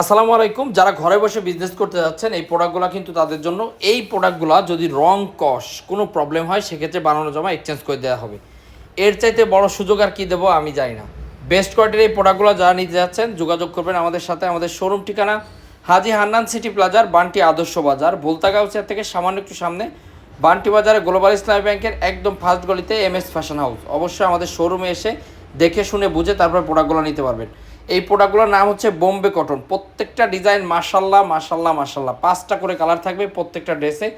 আসসালামু আলাইকুম। যারা ঘরে বসে বিজনেস করতে যাচ্ছেন, এই প্রোডাক্টগুলো কিন্তু তাদের জন্য, এই প্রোডাক্টগুলো যদি রং কস কোনো প্রবলেম হয়, সেক্ষেত্রে বানানো জমা এক্সচেঞ্জ করে দেওয়া হবে। এর চাইতে বড় সুযোগ আর কী দেবো আমি জানি না। বেস্ট কোয়ালিটির এই প্রোডাক্টগুলো যারা নিতে যাচ্ছেন, যোগাযোগ করবেন আমাদের সাথে, আমাদের শোরুম ঠিকানা, হাজি হান্নান সিটি প্লাজার, বান্টি আদর্শ বাজার ভুলতাগাউচিয়া থেকে সামান্য একটু সামনে, বান্টি বাজারে গ্লোবাল ইসলামী ব্যাংকের একদম ফার্স্ট গলিতে এম এস ফ্যাশন হাউস অবশ্যই আমাদের শোরুমে এসে দেখে শুনে বুঝে তারপর প্রোডাক্টগুলো নিতে পারবেন। এই প্রোডাক্টগুলোর নাম হচ্ছে বোম্বে কটন। প্রত্যেকটা ডিজাইন মাসাল্লাহ মাসাল্লাহ মাসাল্লাহ পাঁচটা করে কালার থাকবে প্রত্যেকটা ড্রেসে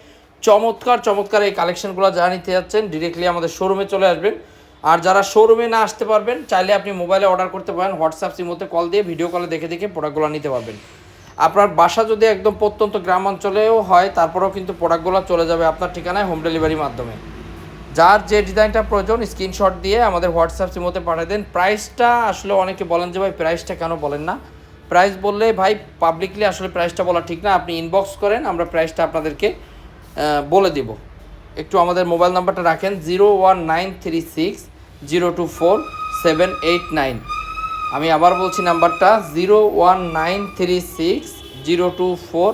চমৎকার চমৎকার এই কালেকশনগুলো যারা নিতে যাচ্ছেন ডিরেক্টলি আমাদের শোরুমে চলে আসবেন। আর যারা শোরুমে না আসতে পারবেন, চাইলে আপনি মোবাইলে অর্ডার করতে পারেন হোয়াটসঅ্যাপ সিমোতে কল দিয়ে ভিডিও কলে দেখে দেখে প্রোডাক্টগুলো নিতে পারবেন। আপনার বাসা যদি একদম প্রত্যন্ত গ্রাম অঞ্চলেও হয়, তারপরেও কিন্তু প্রোডাক্টগুলো চলে যাবে আপনার ঠিকানায় হোম ডেলিভারির মাধ্যমে। যার যে ডিজাইনটা প্রয়োজন, স্ক্রিনশট দিয়ে আমাদের হোয়াটসঅ্যাপ সিমোতে পাঠিয়ে দেন। প্রাইসটা আসলে অনেকে বলেন যে, ভাই প্রাইসটা কেন বলেন না? প্রাইস বললে, ভাই পাবলিকলি আসলে প্রাইসটা বলা ঠিক না। আপনি ইনবক্স করেন, আমরা প্রাইসটা আপনাদেরকে বলে দিব। একটু আমাদের মোবাইল নাম্বারটা রাখেন zero one nine three six zero two four seven eight nine আমি আবার বলছি নাম্বারটা zero one nine three six zero two four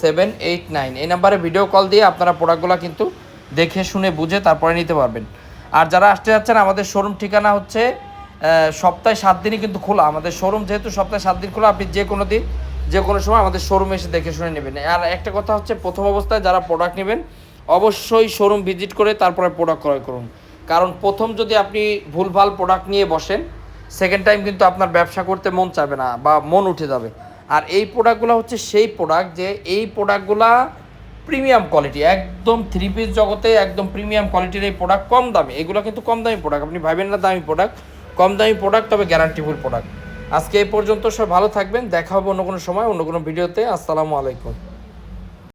seven eight nine এই নাম্বারে ভিডিও কল দিয়ে আপনারা প্রোডাক্টগুলো কিন্তু দেখে, শুনে, বুঝে তারপরে নিতে পারবেন। আর যারা আসতে যাচ্ছেন, আমাদের শোরুম ঠিকানা হচ্ছে সপ্তাহে সাত দিনই কিন্তু খোলা। আমাদের শোরুম যেহেতু সপ্তাহে সাত দিন খোলা, আপনি যে কোনো দিন, যে কোনো সময় আমাদের শোরুমে এসে দেখে, শুনে নেবেন। আর একটা কথা হচ্ছে, প্রথম অবস্থায় যারা প্রোডাক্ট নেবেন, অবশ্যই শোরুম ভিজিট করে তারপরে প্রোডাক্ট ক্রয় করুন। কারণ প্রথম যদি আপনি ভুলভাল প্রোডাক্ট নিয়ে বসেন সেকেন্ড টাইম কিন্তু আপনার ব্যবসা করতে মন চাবে না বা মন উঠে যাবে। আর এই প্রোডাক্টগুলো হচ্ছে সেই প্রোডাক্ট যে, এই প্রোডাক্টগুলা প্রিমিয়াম কোয়ালিটি একদম থ্রি পিস জগতে একদম প্রিমিয়াম কোয়ালিটির এই প্রোডাক্ট কম দামে। এগুলো কিন্তু কম দামি প্রোডাক্ট আপনি ভাবেন না দামি প্রোডাক্ট কম দামি প্রোডাক্ট তবে গ্যারান্টিফুল প্রোডাক্ট আজকে এই পর্যন্ত সব ভালো থাকবেন, দেখা হবে অন্য কোনো সময়, অন্য কোনো ভিডিওতে আসসালামু আলাইকুম।